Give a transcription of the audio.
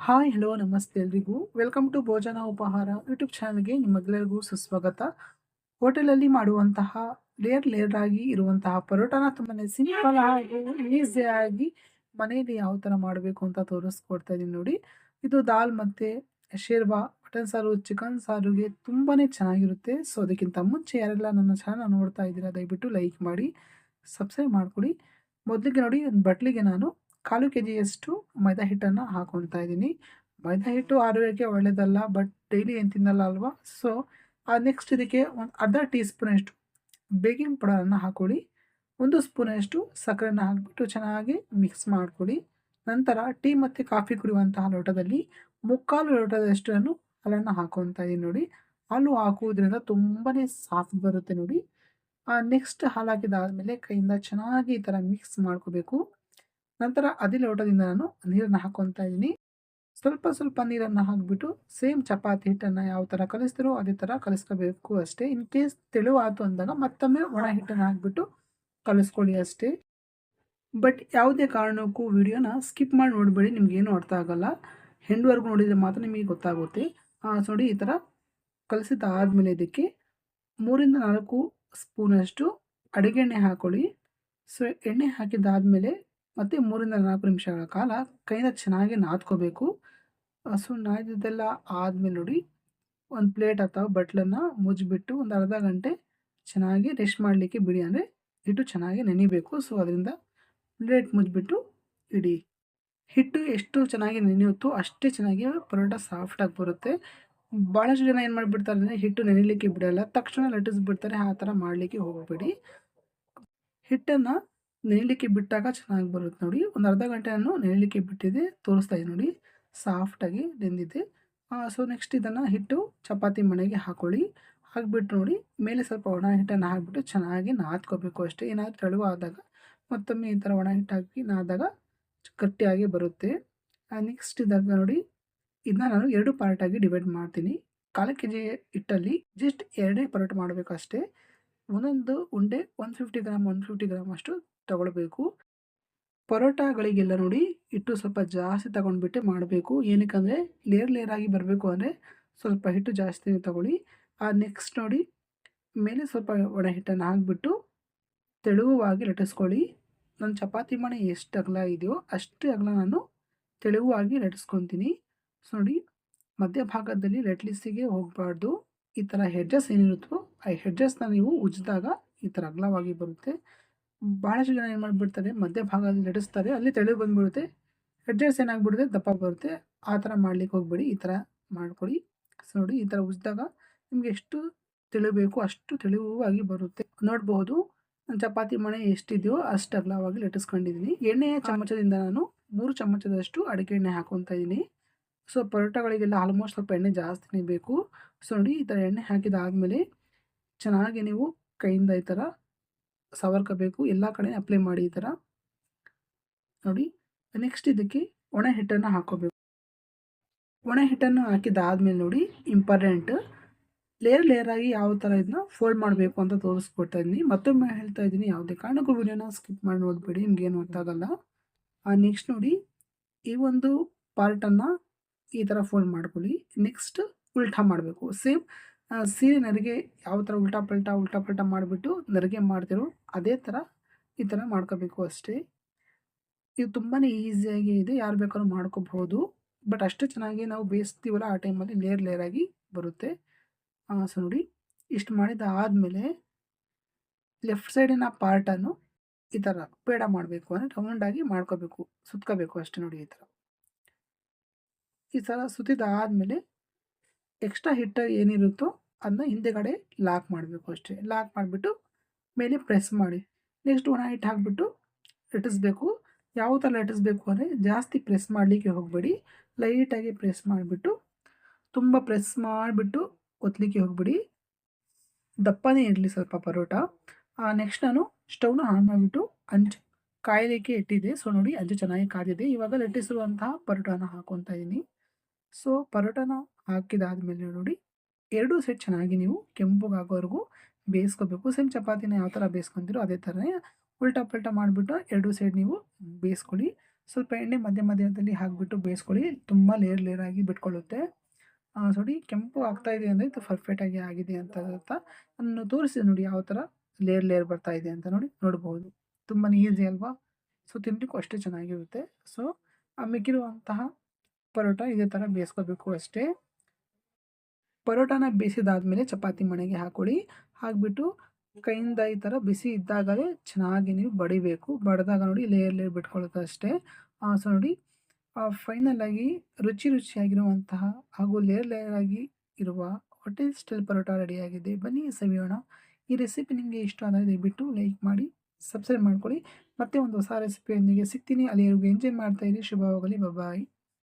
Hi hello ನಮಸ್ತೆ ಎಲ್ರಿಗೂ. Welcome to ಭೋಜನ ಉಪಹಾರ ಯೂಟ್ಯೂಬ್ ಚಾನಲ್ಗೆ ನಿಮ್ಮೆಲ್ಲರಿಗೂ ಸುಸ್ವಾಗತ. ಹೋಟೆಲಲ್ಲಿ ಮಾಡುವಂತಹ ಲೇಯರ್ ಲೇಯರ್ ಆಗಿ ಇರುವಂತಹ ಪರೋಟನ ತುಂಬಾ ಸಿಂಪಲ್ ಆಗಿ ಈಸಿಯಾಗಿ ಮನೆಯಲ್ಲಿ ಯಾವ ಥರ ಮಾಡಬೇಕು ಅಂತ ತೋರಿಸ್ಕೊಡ್ತಾ ಇದ್ದೀನಿ ನೋಡಿ. ಇದು ದಾಲ್ ಮತ್ತು ಶೇರ್ವಾ, ಮಟನ್ ಸಾರು ಚಿಕನ್ ಸಾರುಗೆ ತುಂಬಾ ಚೆನ್ನಾಗಿರುತ್ತೆ. ಸೊ ಅದಕ್ಕಿಂತ ಮುಂಚೆ ಯಾರೆಲ್ಲ ನನ್ನ ಚಾನಲ್ ನೋಡ್ತಾ ಇದ್ದೀರಾ, ದಯವಿಟ್ಟು ಲೈಕ್ ಮಾಡಿ ಸಬ್ಸ್ಕ್ರೈಬ್ ಮಾಡಿಕೊಡಿ. ಮೊದಲಿಗೆ ನೋಡಿ, ಒಂದು ಬಟ್ಲಿಗೆ ನಾನು ಕಾಲು ಕೆ ಜಿಯಷ್ಟು ಮೈದಾ ಹಿಟ್ಟನ್ನು ಹಾಕೊಳ್ತಾ ಇದ್ದೀನಿ. ಮೈದಾ ಹಿಟ್ಟು ಆರೋಗ್ಯಕ್ಕೆ ಒಳ್ಳೆಯದಲ್ಲ ಬಟ್ ಡೈಲಿ ಏನು ತಿನ್ನಲ್ಲ ಅಲ್ವಾ? ಸೊ ನೆಕ್ಸ್ಟ್ ಇದಕ್ಕೆ ಒಂದು ಅರ್ಧ ಟೀ ಸ್ಪೂನಷ್ಟು ಬೇಕಿಂಗ್ ಪೌಡರನ್ನು ಹಾಕೊಳ್ಳಿ. ಒಂದು ಸ್ಪೂನಷ್ಟು ಸಕ್ಕರೆನ ಹಾಕಿಬಿಟ್ಟು ಚೆನ್ನಾಗಿ ಮಿಕ್ಸ್ ಮಾಡಿಕೊಳ್ಳಿ. ನಂತರ ಟೀ ಮತ್ತು ಕಾಫಿ ಕುಡಿಯುವಂತಹ ಲೋಟದಲ್ಲಿ ಮುಕ್ಕಾಲು ಲೋಟದಷ್ಟು ನಾನು ಹಾಲನ್ನು ಹಾಕೊತಾ ಇದ್ದೀನಿ ನೋಡಿ. ಹಾಲು ಹಾಕುವುದರಿಂದ ತುಂಬಾ ಸಾಫ್ಟ್ ಬರುತ್ತೆ ನೋಡಿ. ನೆಕ್ಸ್ಟ್ ಹಾಲು ಹಾಕಿದಾದಮೇಲೆ ಕೈಯಿಂದ ಚೆನ್ನಾಗಿ ಈ ಥರ ಮಿಕ್ಸ್ ಮಾಡ್ಕೋಬೇಕು. ನಂತರ ಅದೇ ಲೋಟದಿಂದ ನಾನು ನೀರನ್ನು ಹಾಕ್ಕೊತಾ ಇದ್ದೀನಿ. ಸ್ವಲ್ಪ ಸ್ವಲ್ಪ ನೀರನ್ನು ಹಾಕಿಬಿಟ್ಟು ಸೇಮ್ ಚಪಾತಿ ಹಿಟ್ಟನ್ನು ಯಾವ ಥರ ಕಲಿಸ್ತಿರೋ ಅದೇ ಥರ ಕಲಿಸ್ಕೋಬೇಕು ಅಷ್ಟೇ. ಇನ್ ಕೇಸ್ ತೆಳುವಾತು ಅಂದಾಗ ಮತ್ತೊಮ್ಮೆ ಒಣ ಹಿಟ್ಟನ್ನು ಹಾಕಿಬಿಟ್ಟು ಕಲಿಸ್ಕೊಳ್ಳಿ ಅಷ್ಟೇ. ಬಟ್ ಯಾವುದೇ ಕಾರಣಕ್ಕೂ ವಿಡಿಯೋನ ಸ್ಕಿಪ್ ಮಾಡಿ ನೋಡಬೇಡಿ ನಿಮಗೇನು ಅರ್ಥ ಆಗೋಲ್ಲ. ಹೆಂಡ್ವರೆಗೂ ನೋಡಿದರೆ ಮಾತ್ರ ನಿಮಗೆ ಗೊತ್ತಾಗುತ್ತೆ. ಸೊ ನೋಡಿ ಈ ಥರ ಕಲಿಸಿದ್ದಾದಮೇಲೆ ಇದಕ್ಕೆ ಮೂರಿಂದ ನಾಲ್ಕು ಸ್ಪೂನಷ್ಟು ಅಡುಗೆ ಎಣ್ಣೆ ಹಾಕ್ಕೊಳ್ಳಿ ಸೊ, ಎಣ್ಣೆ ಹಾಕಿದ್ದಾದಮೇಲೆ ಮತ್ತು ಮೂರಿಂದ ನಾಲ್ಕು ನಿಮಿಷಗಳ ಕಾಲ ಕೈಯಿಂದ ಚೆನ್ನಾಗಿ ನಾದ್ಕೋಬೇಕು. ಸೊ ನಾದಿದ್ದೆಲ್ಲ ಆದಮೇಲೆ ನೋಡಿ, ಒಂದು ಪ್ಲೇಟ್ ಅಥವಾ ಬಟ್ಲನ್ನು ಮುಚ್ಚಿಬಿಟ್ಟು ಒಂದು ಅರ್ಧ ಗಂಟೆ ಚೆನ್ನಾಗಿ ರೆಸ್ಟ್ ಮಾಡಲಿಕ್ಕೆ ಬಿಡಿ ಅಂದರೆ ಹಿಟ್ಟು ಚೆನ್ನಾಗಿ ನೆನಿಬೇಕು. ಸೊ ಅದರಿಂದ ಪ್ಲೇಟ್ ಮುಚ್ಚಿಬಿಟ್ಟು ಇಡಿ. ಹಿಟ್ಟು ಎಷ್ಟು ಚೆನ್ನಾಗಿ ನೆನೆಯುತ್ತೋ ಅಷ್ಟೇ ಚೆನ್ನಾಗಿ ಪರೋಟ ಸಾಫ್ಟಾಗಿ ಬರುತ್ತೆ. ಭಾಳಷ್ಟು ಜನ ಏನು ಮಾಡಿಬಿಡ್ತಾರೆ ಅಂದರೆ ಹಿಟ್ಟು ನೆನೆಯಲಿಕ್ಕೆ ಬಿಡೋಲ್ಲ, ತಕ್ಷಣ ಲಟ್ಟಿಸ್ಬಿಡ್ತಾರೆ, ಆ ಥರ ಮಾಡಲಿಕ್ಕೆ ಹೋಗಬೇಡಿ. ಹಿಟ್ಟನ್ನು ನೆನೆಯಲಿಕ್ಕೆ ಬಿಟ್ಟಾಗ ಚೆನ್ನಾಗಿ ಬರುತ್ತೆ ನೋಡಿ. ಒಂದು ಅರ್ಧ ಗಂಟೆ ನಾನು ನೆನಲಿಕ್ಕೆ ಬಿಟ್ಟಿದೆ, ತೋರಿಸ್ತಾ ಇದ್ದೀನಿ ನೋಡಿ. ಸಾಫ್ಟಾಗಿ ನೆಂದಿದೆ ಸೊ ನೆಕ್ಸ್ಟ್ ಇದನ್ನು ಹಿಟ್ಟು ಚಪಾತಿ ಮನೆಗೆ ಹಾಕೊಳ್ಳಿ. ಹಾಕಿಬಿಟ್ಟು ನೋಡಿ, ಮೇಲೆ ಸ್ವಲ್ಪ ಒಣ ಹಿಟ್ಟನ್ನು ಹಾಕಿಬಿಟ್ಟು ಚೆನ್ನಾಗಿ ನಾದ್ಕೋಬೇಕು ಅಷ್ಟೇ. ಏನಾದರೂ ತೆಳುವಾದಾಗ ಮತ್ತೊಮ್ಮೆ ಈ ಥರ ಒಣ ಹಿಟ್ಟು ಹಾಕಿ ನಾದಾಗ ಗಟ್ಟಿಯಾಗಿ ಬರುತ್ತೆ. ನೆಕ್ಸ್ಟ್ ಇದಾಗ ನೋಡಿ ಇದನ್ನ ನಾನು ಎರಡು ಪಾರ್ಟಾಗಿ ಡಿವೈಡ್ ಮಾಡ್ತೀನಿ. ಕಾಲು ಕೆ ಜಿ ಹಿಟ್ಟಲ್ಲಿ ಜಸ್ಟ್ ಎರಡೇ ಪರೋಟ ಮಾಡಬೇಕು ಅಷ್ಟೇ. ಒಂದೊಂದು ಉಂಡೆ one fifty gram one fifty gram ಅಷ್ಟು ತಗೊಳ್ಬೇಕು. ಪರೋಟಾಗಳಿಗೆಲ್ಲ ನೋಡಿ ಹಿಟ್ಟು ಸ್ವಲ್ಪ ಜಾಸ್ತಿ ತಗೊಂಡ್ಬಿಟ್ಟೆ ಮಾಡಬೇಕು. ಏನಕ್ಕಂದರೆ ಲೇಯರ್ ಲೇಯರ್ ಆಗಿ ಬರಬೇಕು ಅಂದರೆ ಸ್ವಲ್ಪ ಹಿಟ್ಟು ಜಾಸ್ತಿನೇ ತಗೊಳ್ಳಿ. ಆ ನೆಕ್ಸ್ಟ್ ನೋಡಿ ಮೇಲೆ ಸ್ವಲ್ಪ ಒಣ ಹಿಟ್ಟನ್ನು ಹಾಕಿಬಿಟ್ಟು ತೆಳುವಾಗಿ ಲಟ್ಟಿಸ್ಕೊಳ್ಳಿ. ನನ್ನ ಚಪಾತಿ ಮಣೆ ಎಷ್ಟು ಅಗಲ ಇದೆಯೋ ಅಷ್ಟು ಅಗಲ ನಾನು ತೆಳುವಾಗಿ ಲಟ್ಟಿಸ್ಕೊತೀನಿ. ಸೊ ನೋಡಿ ಮಧ್ಯಭಾಗದಲ್ಲಿ ಲೆಟ್ಲಿಸಿಗೆ ಹೋಗಬಾರ್ದು. ಈ ಥರ ಹೆಡ್ಜಸ್ ಏನಿರುತ್ತೋ ಆ ಹೆಡ್ಜಸ್ನ ನೀವು ಉಜ್ಜಿದಾಗ ಈ ಥರ ಅಗಲವಾಗಿ ಬರುತ್ತೆ. ಭಾಳಷ್ಟು ಜನ ಏನು ಮಾಡಿಬಿಡ್ತಾರೆ ಮಧ್ಯಭಾಗದಲ್ಲಿ ನಡೆಸ್ತಾರೆ ಅಲ್ಲಿ ತೆಳು ಬಂದುಬಿಡುತ್ತೆ ಹೆಡ್ಜಸ್ ಏನಾಗ್ಬಿಡುತ್ತೆ ದಪ್ಪ ಬರುತ್ತೆ ಆ ಥರ ಮಾಡ್ಲಿಕ್ಕೆ ಹೋಗ್ಬೇಡಿ ಈ ಥರ ಮಾಡ್ಕೊಳ್ಳಿ. ಸೊ ನೋಡಿ ಈ ಥರ ಉಜ್ಜಿದಾಗ ನಿಮಗೆ ಎಷ್ಟು ತಿಳಿಬೇಕು ಅಷ್ಟು ತೆಳುವಾಗಿ ಬರುತ್ತೆ. ನೋಡಬಹುದು ಚಪಾತಿ ಮಣೆ ಎಷ್ಟಿದೆಯೋ ಅಷ್ಟು ಅಗಲವಾಗಿ ಲಟ್ಟಿಸ್ಕೊಂಡಿದ್ದೀನಿ. ಎಣ್ಣೆಯ ಚಮಚದಿಂದ ನಾನು ಮೂರು ಚಮಚದಷ್ಟು ಅಡುಗೆ ಎಣ್ಣೆ ಹಾಕೊತಾ ಇದ್ದೀನಿ. ಸೊ ಪರೋಟಗಳಿಗೆಲ್ಲ ಆಲ್ಮೋಸ್ಟ್ ಸ್ವಲ್ಪ ಎಣ್ಣೆ ಜಾಸ್ತಿನೇ ಬೇಕು. ಸೊ ನೋಡಿ ಈ ಥರ ಎಣ್ಣೆ ಹಾಕಿದಾದಮೇಲೆ ಚೆನ್ನಾಗಿ ನೀವು ಕೈಯಿಂದ ಈ ಥರ ಸವರ್ಕೋಬೇಕು, ಎಲ್ಲ ಕಡೆ ಅಪ್ಲೈ ಮಾಡಿ ಈ ಥರ ನೋಡಿ ನೆಕ್ಸ್ಟ್ ಇದಕ್ಕೆ ಒಣ ಹಿಟ್ಟನ್ನು ಹಾಕೋಬೇಕು. ಒಣ ಹಿಟ್ಟನ್ನು ಹಾಕಿದಾದ್ಮೇಲೆ ನೋಡಿ ಇಂಪಾರ್ಟೆಂಟ್ ಲೇಯರ್ ಲೇಯರ್ ಆಗಿ ಯಾವ ಥರ ಇದನ್ನ ಫೋಲ್ಡ್ ಮಾಡಬೇಕು ಅಂತ ತೋರಿಸ್ಕೊಡ್ತಾ ಇದ್ದೀನಿ. ಮತ್ತೊಮ್ಮೆ ಹೇಳ್ತಾ ಇದ್ದೀನಿ, ಯಾವುದೇ ಕಾರಣಕ್ಕೂ ವಿಡಿಯೋನ ಸ್ಕಿಪ್ ಮಾಡಿ ನೋಡಬೇಡಿ ನಿಮ್ಗೇನು ಗೊತ್ತಾಗಲ್ಲ ನೆಕ್ಸ್ಟ್ ನೋಡಿ, ಈ ಒಂದು ಪಾರ್ಟನ್ನು ಈ ಥರ ಫೋಲ್ಡ್ ಮಾಡ್ಕೊಳ್ಳಿ. ನೆಕ್ಸ್ಟ್ ಉಲ್ಟಾ ಮಾಡಬೇಕು. ಸೇಮ್ ಸೀರೆ ನರಿಗೆ ಯಾವ ಥರ ಉಲ್ಟಾ ಪಲ್ಟಾ ಉಲ್ಟಾ ಪಲ್ಟಾ ಮಾಡಿಬಿಟ್ಟು ನರಿಗೆ ಮಾಡ್ತಿರೋ ಅದೇ ಥರ ಈ ಥರ ಮಾಡ್ಕೋಬೇಕು ಅಷ್ಟೇ. ಇದು ತುಂಬಾ ಈಸಿಯಾಗಿ ಇದೆ, ಯಾರು ಬೇಕಾದ್ರೂ ಮಾಡ್ಕೋಬಹುದು. ಬಟ್ ಅಷ್ಟು ಚೆನ್ನಾಗಿ ನಾವು ಬೇಯಿಸ್ತೀವಲ್ಲ ಆ ಟೈಮಲ್ಲಿ ಲೇರ್ ಲೇರಾಗಿ ಬರುತ್ತೆ. ಸೊ ನೋಡಿ, ಇಷ್ಟು ಮಾಡಿದ ಆದಮೇಲೆ ಲೆಫ್ಟ್ ಸೈಡಿನ ಪಾರ್ಟನ್ನು ಈ ಥರ ಪೇಡ ಮಾಡಬೇಕು, ಅಂದರೆ ರೌಂಡಾಗಿ ಮಾಡ್ಕೋಬೇಕು, ಸುತ್ಕೋಬೇಕು ಅಷ್ಟೇ ನೋಡಿ ಈ ಥರ ಈ ಥರ ಸುತ್ತಿದ ಆದಮೇಲೆ ಎಕ್ಸ್ಟ್ರಾ ಹಿಟ್ಟು ಏನಿರುತ್ತೋ ಅದನ್ನ ಹಿಂದೆಗಡೆ ಲಾಕ್ ಮಾಡಬೇಕು ಅಷ್ಟೇ. ಲಾಕ್ ಮಾಡಿಬಿಟ್ಟು ಮೇಲೆ ಪ್ರೆಸ್ ಮಾಡಿ. ನೆಕ್ಸ್ಟ್ ಒಣ ಹಿಟ್ಟು ಹಾಕಿಬಿಟ್ಟು ಲಟ್ಟಿಸ್ಬೇಕು. ಯಾವ ಥರ ಲಟ್ಟಿಸ್ಬೇಕು ಅಂದರೆ ಜಾಸ್ತಿ ಪ್ರೆಸ್ ಮಾಡಲಿಕ್ಕೆ ಹೋಗಬೇಡಿ. ಲೈಟಾಗಿ ಪ್ರೆಸ್ ಮಾಡಿಬಿಟ್ಟು ತುಂಬ ಪ್ರೆಸ್ ಮಾಡಿಬಿಟ್ಟು ಒತ್ತಲಿಕ್ಕೆ ಹೋಗ್ಬಿಡಿ. ದಪ್ಪನೇ ಇರಲಿ ಸ್ವಲ್ಪ ಪರೋಟ. ನೆಕ್ಸ್ಟ್ ನಾನು ಸ್ಟವ್ನ ಆನ್ ಮಾಡಿಬಿಟ್ಟು ಅಂಚು ಕಾಯಲಿಕ್ಕೆ ಇಟ್ಟಿದ್ದೆ. ಸೊ ನೋಡಿ ಅಂಜು ಚೆನ್ನಾಗಿ ಕಾದಿದೆ. ಇವಾಗ ಲಟ್ಟಿಸಿರುವಂತಹ ಪರೋಟಾನ ಹಾಕೊತಾ ಇದ್ದೀನಿ ಸೊ ಪರೋಟಾನ ಹಾಕಿದಾದ್ಮೇಲೆ ನೋಡಿ ಎರಡೂ ಸೈಡ್ ಚೆನ್ನಾಗಿ ನೀವು ಕೆಂಪುಗಾಗೋವರೆಗೂ ಬೇಯಿಸ್ಕೋಬೇಕು. ಸೇಮ್ ಚಪಾತಿನ ಯಾವ ಥರ ಬೇಯಿಸ್ಕೊತೀರೋ ಅದೇ ಥರನೇ ಉಲ್ಟಾ ಪಲ್ಟಾ ಮಾಡಿಬಿಟ್ಟು ಎರಡೂ ಸೈಡ್ ನೀವು ಬೇಯಿಸ್ಕೊಳ್ಳಿ. ಸ್ವಲ್ಪ ಎಣ್ಣೆ ಮಧ್ಯ ಮಧ್ಯದಲ್ಲಿ ಹಾಕಿಬಿಟ್ಟು ಬೇಯಿಸ್ಕೊಳ್ಳಿ. ತುಂಬ ಲೇರ್ ಲೇರ್ ಆಗಿ ಬಿಟ್ಕೊಳ್ಳುತ್ತೆ. ನೋಡಿ ಕೆಂಪು ಆಗ್ತಾ ಇದೆ ಅಂದರೆ ಇದು ಪರ್ಫೆಕ್ಟಾಗಿ ಆಗಿದೆ ಅಂತ ನಾನು ತೋರಿಸಿದೆ ನೋಡಿ ಯಾವ ಥರ ಲೇರ್ ಲೇಯರ್ ಬರ್ತಾ ಇದೆ ಅಂತ ನೋಡಿ ನೋಡ್ಬೋದು. ತುಂಬಾ ಈಸಿ ಅಲ್ವಾ? ಸೊ ತಿನ್ನಲಿಕ್ಕೂ ಅಷ್ಟೇ ಚೆನ್ನಾಗಿರುತ್ತೆ. ಸೊ, ಆ ಮಿಕ್ಕಿರುವಂತಹ ಪರೋಟ ಇದೇ ಥರ ಬೇಯಿಸ್ಕೋಬೇಕು ಅಷ್ಟೇ. ಪರೋಟಾನ ಬೇಯಿಸಿದಾದ್ಮೇಲೆ ಚಪಾತಿ ಮಣೆಗೆ ಹಾಕೊಳ್ಳಿ. ಹಾಕ್ಬಿಟ್ಟು ಕೈಯಿಂದ ಈ ಥರ ಬಿಸಿ ಇದ್ದಾಗಲೇ ಚೆನ್ನಾಗಿ ನೀವು ಬಡಿಬೇಕು. ಬಡಿದಾಗ ನೋಡಿ ಲೇಯರ್ ಲೇಯರ್ ಬಿಟ್ಕೊಳ್ಳುತ್ತೆ ಅಷ್ಟೇ. ಸೊ ನೋಡಿ ಫೈನಲ್ ಆಗಿ ರುಚಿ ರುಚಿಯಾಗಿರುವಂತಹ ಹಾಗೂ ಲೇಯರ್ ಲೇಯರ್ ಆಗಿ ಇರುವ ಹೋಟೆಲ್ ಸ್ಟೈಲ್ ಪರೋಟ ರೆಡಿಯಾಗಿದೆ ಬನ್ನಿ, ಸವಿಯೋಣ. ಈ ರೆಸಿಪಿ ನಿಮಗೆ ಇಷ್ಟ ಆದರೆ ದಯವಿಟ್ಟು ಲೈಕ್ ಮಾಡಿ ಸಬ್ಸ್ಕ್ರೈಬ್ ಮಾಡ್ಕೊಳ್ಳಿ. ಮತ್ತೆ ಒಂದು ಹೊಸ ರೆಸಿಪಿಯೊಂದಿಗೆ ಸಿಗ್ತೀನಿ. ಅಲ್ಲಿವರೆಗೂ ಎಂಜಾಯ್ ಮಾಡ್ತಾ ಇರಿ. ಶುಭವಾಗಲಿ. ಬಾಯ್